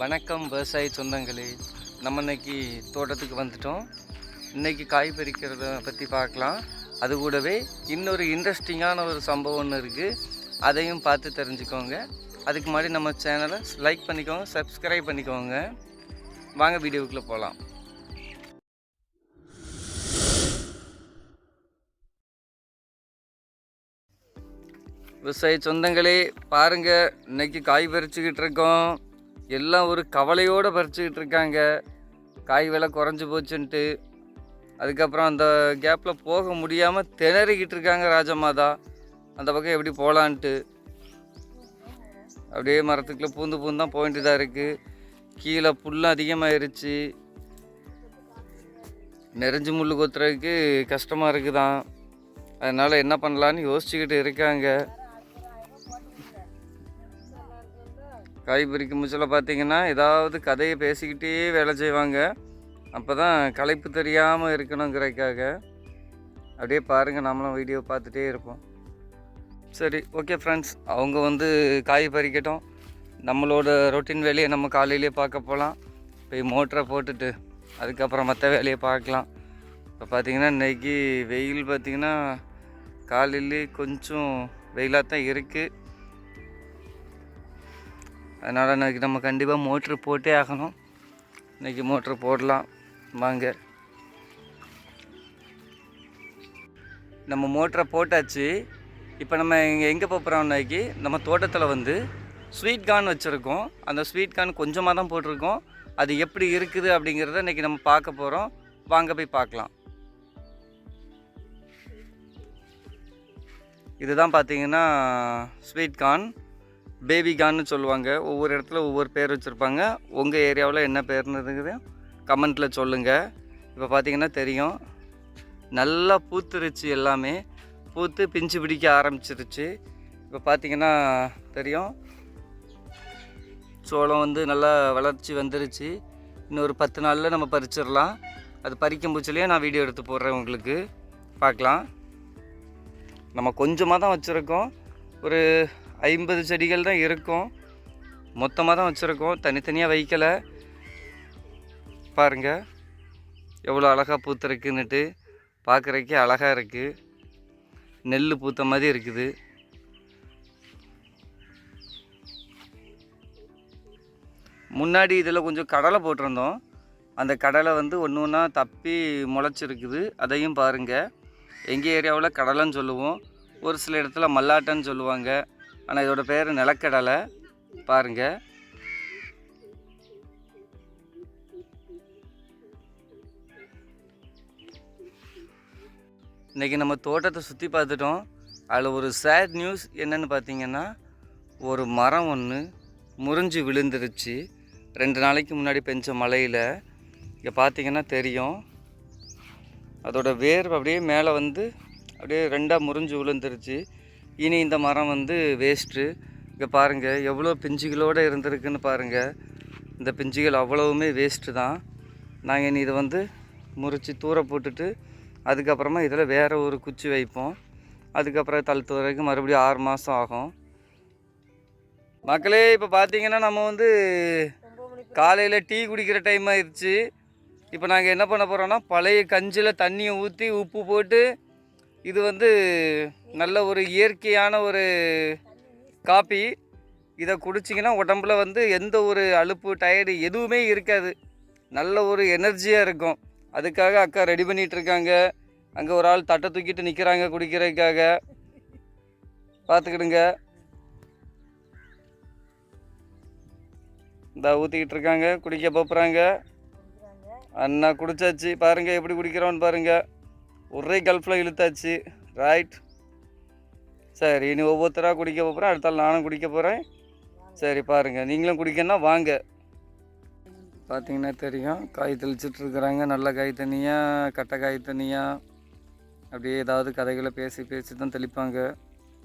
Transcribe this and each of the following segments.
வணக்கம் விவசாய சொந்தங்களே நம்ம இன்னைக்கு தோட்டத்துக்கு வந்துட்டோம். இன்னைக்கு காய் பறிக்கிறத பற்றி பார்க்கலாம். அது கூடவே இன்னொரு இன்ட்ரெஸ்டிங்கான ஒரு சம்பவம் ஒன்று இருக்குது அதையும் பார்த்து தெரிஞ்சுக்கோங்க. அதுக்கு முன்னாடி நம்ம சேனலை லைக் பண்ணிக்கோங்க சப்ஸ்கிரைப் பண்ணிக்கோங்க. வாங்க வீடியோவுக்குள்ளே போகலாம் விவசாய சொந்தங்களே பாருங்கள் இன்னைக்கு காய் பறிச்சுக்கிட்டு இருக்கோம். எல்லாம் ஒரு கவலையோடு பறிச்சுக்கிட்டு இருக்காங்க. காய் விலை குறைஞ்சி போச்சுன்ட்டு. அதுக்கப்புறம் அந்த கேப்பில் போக முடியாமல் திணறிக்கிட்டு இருக்காங்க ராஜமாதா. அந்த பக்கம் எப்படி போகலான்ட்டு அப்படியே மரத்துக்குள்ளே பூந்து பூந்து தான் போக இருக்குது கீழே புல்லும் அதிகமாகிருச்சு நெறிஞ்சு முள் கொத்துறதுக்கு கஷ்டமாக இருக்குதான். அதனால் என்ன பண்ணலான்னு யோசிச்சுக்கிட்டு இருக்காங்க. காய் பறிக்கும் முச்சில் பார்த்தீங்கன்னா ஏதாவது கதையை பேசிக்கிட்டே வேலை செய்வாங்க. அப்போ தான் களைப்பு தெரியாமல் இருக்கணுங்கிறதுக்காக அப்படியே பாருங்கள் நம்மளும் வீடியோ பார்த்துட்டே இருப்போம். சரி ஓகே ஃப்ரெண்ட்ஸ் அவங்க வந்து காய் பறிக்கட்டும். நம்மளோட ரொட்டீன் வேலையை நம்ம காலையிலேயே பார்க்க போகலாம் போய் மோட்டரை போட்டுட்டு அதுக்கப்புறம் மற்ற வேலையை பார்க்கலாம். இப்போ பார்த்திங்கன்னா இன்றைக்கி வெயில் பார்த்திங்கன்னா காலையிலே கொஞ்சம் வெயிலாக தான் இருக்குது அதனால் இன்றைக்கி நம்ம கண்டிப்பாக மோட்ரு போட்டே ஆகணும். இன்றைக்கி மோட்ரு போடலாம். வாங்க. நம்ம மோட்டரை போட்டாச்சு. இப்போ நம்ம இங்கே எங்கே போகிறோம் இன்றைக்கி நம்ம தோட்டத்தில் வந்து ஸ்வீட் கார்ன் வச்சுருக்கோம். அந்த ஸ்வீட் கார்ன் கொஞ்சமாக தான் போட்டிருக்கோம். அது எப்படி இருக்குது அப்படிங்கிறத இன்றைக்கி நம்ம பார்க்க போகிறோம் வாங்க போய் பார்க்கலாம். இதுதான் பார்த்தீங்கன்னா ஸ்வீட் கார்ன் பேபி கான்னு சொல்லுவாங்க. ஒவ்வொரு இடத்துல ஒவ்வொரு பேர் வச்சுருப்பாங்க. உங்கள் ஏரியாவில் என்ன பேர்னு கமெண்ட்டில் சொல்லுங்கள் இப்போ பார்த்தீங்கன்னா தெரியும். நல்லா பூத்துருச்சு எல்லாமே. பூத்து பிஞ்சு பிடிக்க ஆரம்பிச்சிருச்சு. இப்போ பார்த்திங்கன்னா தெரியும். சோளம் வந்து நல்லா வளர்ச்சி வந்துருச்சு. இன்னொரு பத்து நாளில் நம்ம பறிச்சிடலாம். அது பறிக்கும் பூச்சிலேயே நான் வீடியோ எடுத்து போடுறேன் உங்களுக்கு. பார்க்கலாம் நம்ம கொஞ்சமாக தான் வச்சுருக்கோம். ஒரு ஐம்பது செடிகள் தான் இருக்கும். மொத்தமாக தான் வச்சுருக்கோம். தனித்தனியாக வைக்கலை. பாருங்கள் எவ்வளோ அழகாக பூத்துருக்குன்னுட்டு பார்க்குறக்கே அழகாக இருக்குது நெல் பூத்த மாதிரி இருக்குது. முன்னாடி இதில் கொஞ்சம் கடலை போட்டிருந்தோம். அந்த கடலை வந்து ஒன்று ஒன்றா தப்பி முளைச்சிருக்குது. அதையும் பாருங்கள் எங்கள் ஏரியாவில் கடலைன்னு சொல்லுவோம். ஒரு சில இடத்துல மல்லாட்டன்னு சொல்லுவாங்க. ஆனால் இதோட பேர் நிலக்கடலை. பாருங்கள் இன்றைக்கி நம்ம தோட்டத்தை சுற்றி பார்த்துட்டோம். அதில் ஒரு சேட் நியூஸ் என்னன்னு பார்த்தீங்கன்னா ஒரு மரம் ஒன்று முறிஞ்சு விழுந்துருச்சு. ரெண்டு நாளைக்கு முன்னாடி பெஞ்ச மலையில். இங்கே பார்த்தீங்கன்னா தெரியும். அதோட வேர் அப்படியே மேலே வந்து அப்படியே ரெண்டாக முறிஞ்சு விழுந்துருச்சு. இனி இந்த மரம் வந்து வேஸ்ட்டு இங்கே பாருங்கள் எவ்வளோ பிஞ்சுகளோடு இருந்திருக்குன்னு பாருங்கள் இந்த பிஞ்சுகள் அவ்வளவுமே வேஸ்ட்டு தான். நாங்கள் இனி இதை வந்து முறித்து தூர போட்டுட்டு அதுக்கப்புறமா இதில் வேறு ஒரு குச்சி வைப்போம். அதுக்கப்புறம் தழுத்து வரைக்கும் மறுபடியும் ஆறு மாதம் ஆகும். மக்களே இப்போ பார்த்தீங்கன்னா நம்ம வந்து காலையில் டீ குடிக்கிற டைம் ஆயிடுச்சு. இப்போ நாங்கள் என்ன பண்ண போகிறோன்னா பழைய கஞ்சியில் தண்ணியை ஊற்றி உப்பு போட்டு இது வந்து நல்ல ஒரு இயற்கையான ஒரு காப்பி இதை குடிச்சிங்கன்னா உடம்புல வந்து எந்த ஒரு அலுப்பு டயர்டு எதுவுமே இருக்காது. நல்ல ஒரு எனர்ஜியாக இருக்கும். அதுக்காக அக்கா ரெடி பண்ணிகிட்டு இருக்காங்க. அங்கே ஒரு ஆள் தட்டை தூக்கிட்டு நிற்கிறாங்க குடிக்கிறதுக்காக. பார்த்துக்கிடுங்க. இந்த ஊற்றிக்கிட்டு இருக்காங்க. குடிக்க போப்புறாங்க அண்ணா குடிச்சாச்சு. பாருங்கள் எப்படி குடிக்கிறோன்னு பாருங்கள் ஒரே கல்ஃபில் இழுத்தாச்சு. ரைட் சரி இனி ஒவ்வொருத்தராக குடிக்க போகிறேன் அடுத்தால் நானும் குடிக்க போகிறேன் சரி பாருங்கள் நீங்களும் குடிக்கணும்னா வாங்க. பார்த்தீங்கன்னா தெரியும். காய் தெளிச்சிட்ருக்குறாங்க நல்ல காய் தனியாக கட்டை காய் தனியாக அப்படியே ஏதாவது கதைகளை பேசி பேசி தான் தெளிப்பாங்க.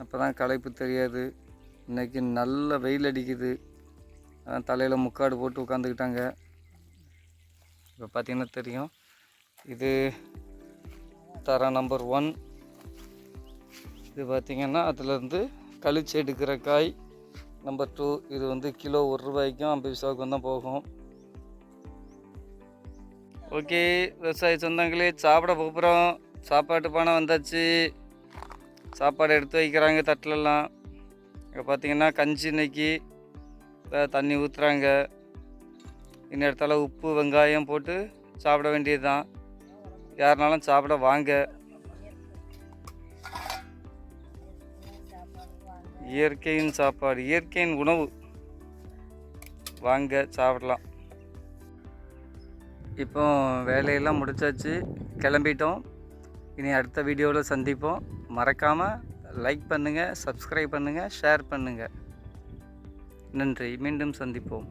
அப்போ தான் களைப்பு தெரியாது. இன்றைக்கி நல்ல வெயில் அடிக்குது. தலையில் முக்காடு போட்டு உட்காந்துக்கிட்டாங்க இப்போ பார்த்தீங்கன்னா தெரியும். இது தரம் நம்பர் ஒன் இது பார்த்திங்கன்னா அதுலேருந்து கழிச்சு எடுக்கிற காய் நம்பர் டூ இது வந்து கிலோ ஒரு ரூபாய்க்கும் ஐம்பது பைசாவுக்கும் தான் போகும். ஓகே விவசாய சொந்தங்களே சாப்பிட போகிறோம் சாப்பாட்டு பானை வந்தாச்சு. சாப்பாடு எடுத்து வைக்கிறாங்க தட்டிலெல்லாம் இங்கே பார்த்தீங்கன்னா கஞ்சி இன்னைக்கு. தண்ணி ஊற்றுறாங்க இன்னும் இடத்துல உப்பு வெங்காயம் போட்டு சாப்பிட வேண்டியது தான் யாருனாலும் சாப்பிட வாங்க. இயற்கையின் சாப்பாடு இயற்கையின் உணவு. வாங்க சாப்பிடலாம். இப்போ வேலையெல்லாம் முடிச்சாச்சு. கிளம்பிட்டோம். இனி அடுத்த வீடியோவில் சந்திப்போம். மறக்காமல் லைக் பண்ணுங்கள் சப்ஸ்கிரைப் பண்ணுங்கள் ஷேர் பண்ணுங்கள் நன்றி. மீண்டும் சந்திப்போம்.